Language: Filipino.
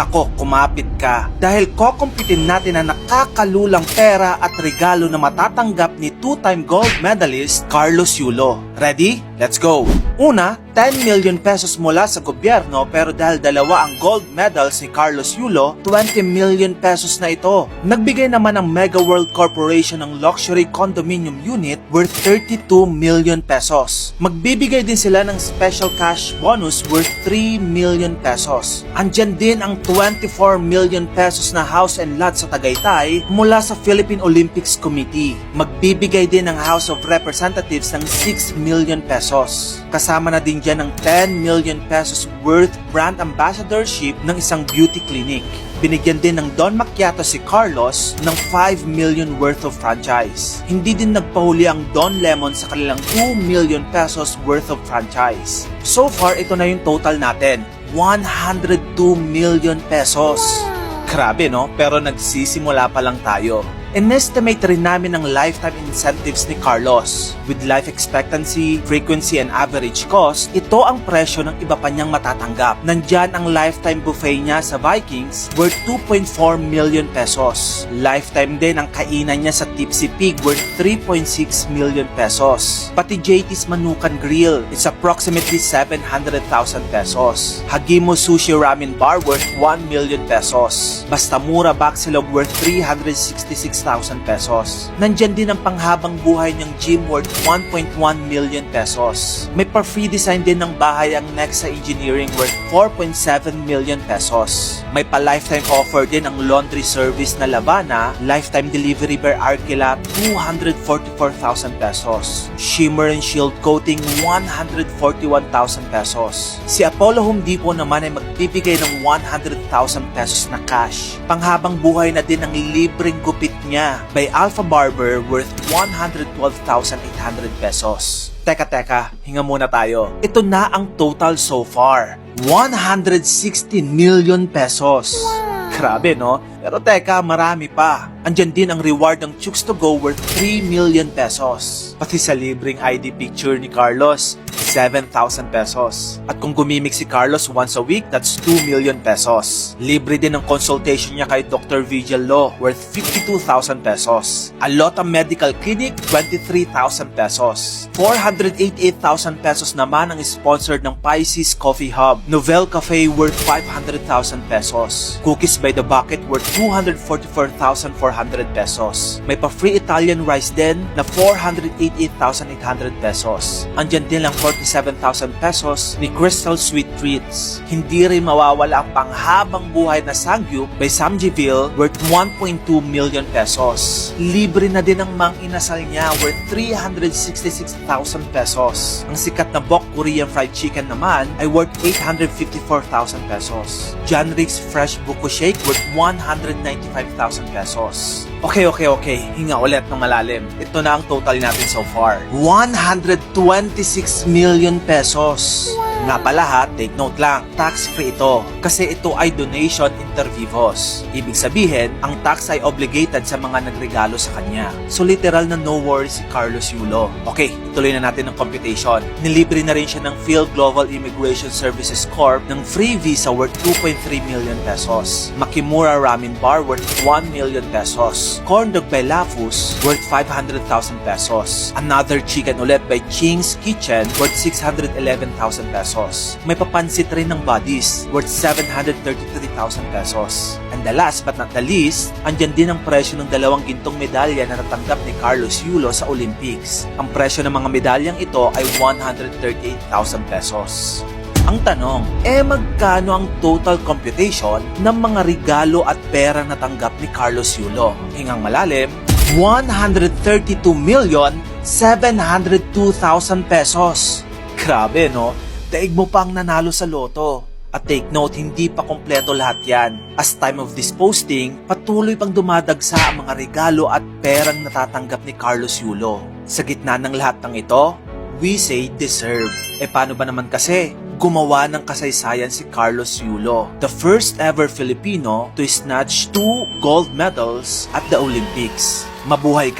Nako, kumapit ka. Dahil kokompitin natin ang nakakalulang pera at regalo na matatanggap ni two-time gold medalist Carlos Yulo. Ready? Let's go! Una, 10 million pesos mula sa gobyerno pero dahil dalawa ang gold medals ni Carlos Yulo, 20 million pesos na ito. Nagbigay naman ang Mega World Corporation ng luxury condominium unit worth 32 million pesos. Magbibigay din sila ng special cash bonus worth 3 million pesos. Andyan din ang 24 million pesos na house and lot sa Tagaytay mula sa Philippine Olympics Committee. Magbibigay din ang House of Representatives ng 6 million pesos. Kasama na din dyan ng 10 million pesos worth brand ambassadorship ng isang beauty clinic. Binigyan din ng Don Macchiato si Carlos ng 5 million worth of franchise. Hindi din nagpahuli ang Don Lemon sa kanilang 2 million pesos worth of franchise. So far, ito na yung total natin. 102 million pesos. Grabe no? Pero nagsisimula pa lang tayo. In-estimate rin namin ang lifetime incentives ni Carlos. With life expectancy, frequency, and average cost, ito ang presyo ng iba pa niyang matatanggap. Nandyan ang lifetime buffet niya sa Vikings worth 2.4 million pesos. Lifetime din ang kainan niya sa Tipsy Pig worth 3.6 million pesos. Pati JT's Manukan Grill is approximately 700,000 pesos. Hagimo Sushi Ramen Bar worth 1 million pesos. Basta Mura Baksilog worth 366,000 pesos. Nandyan din ang panghabang buhay ng gym worth 1.1 million pesos. May pa-free design din ng bahay ang Nexa Engineering worth 4.7 million pesos. May pa-lifetime offer din ang laundry service na Lavana, lifetime delivery by Arkela 244,000 pesos. Shimmer and Shield Coating 141,000 pesos. Si Apollo Home Depot naman ay magbibigay ng 100,000 pesos na cash. Panghabang buhay na din ang libreng gupit niya by Alpha Barber worth 112,800 pesos. Teka teka, hinga muna tayo. Ito na ang total so far. 116 million pesos. Grabe no? Pero teka, marami pa. Andyan din ang reward ng Chooks to Go worth 3 million pesos. Pati sa libreng ID picture ni Carlos, 7,000 pesos. At kung gumimik si Carlos once a week, that's 2 million pesos. Libre din ang consultation niya kay Dr. Vigil Law worth 52,000 pesos. Alota Medical Clinic, 23,000 pesos. 488,000 pesos naman ang sponsored ng Pisces Coffee Hub. Novel Cafe worth 500,000 pesos. Cookies by the Bucket worth 244,400 pesos. May pa-free Italian rice din na 488,800 pesos. Andyan din ang 47,000 pesos ni Crystal Sweet Treats. Hindi rin mawawala ang panghabang buhay na Sangyup by Samjiville worth 1.2 million pesos. Libre na din ang mang inasal niya worth 366,000 pesos. Ang sikat na Bok Korean Fried Chicken naman ay worth 854,000 pesos. John Rick's Fresh Buko Shake worth 195,000 pesos. Okay, okay, okay. Hinga ulit ng malalim. Ito na ang total natin so far. 126 million pesos. Nga pala ha, take note lang, tax-free ito kasi ito ay donation inter vivos. Ibig sabihin, ang tax ay obligated sa mga nagregalo sa kanya. So literal na no worries si Carlos Yulo. Okay, tuloy na natin ang computation. Nilibre na rin siya ng Phil Global Immigration Services Corp ng free visa worth 2.3 million pesos. Makimura Ramen Bar worth 1 million pesos. Corn Dog by Lafus worth 500,000 pesos. Another chicken ulit by Ching's Kitchen worth 611,000 pesos. May papansit rin ng Buddies worth 733,000 pesos. And the last but not the least, andyan din ang presyo ng dalawang gintong medalya na natanggap ni Carlos Yulo sa Olympics. Ang presyo ng mga medalyang ito ay 138,000 pesos. Ang tanong, eh magkano ang total computation ng mga regalo at pera na tanggap ni Carlos Yulo? Hingang malalim, 132 million 702,000 pesos. Grabe no? Daig mo pang nanalo sa loto. At take note, hindi pa kompleto lahat yan. As time of this posting, patuloy pang dumadagsa ang mga regalo at perang natatanggap ni Carlos Yulo. Sa gitna ng lahat ng ito, we say deserve. E paano ba naman kasi? Gumawa ng kasaysayan si Carlos Yulo, the first ever Filipino to snatch two gold medals at the Olympics. Mabuhay ka!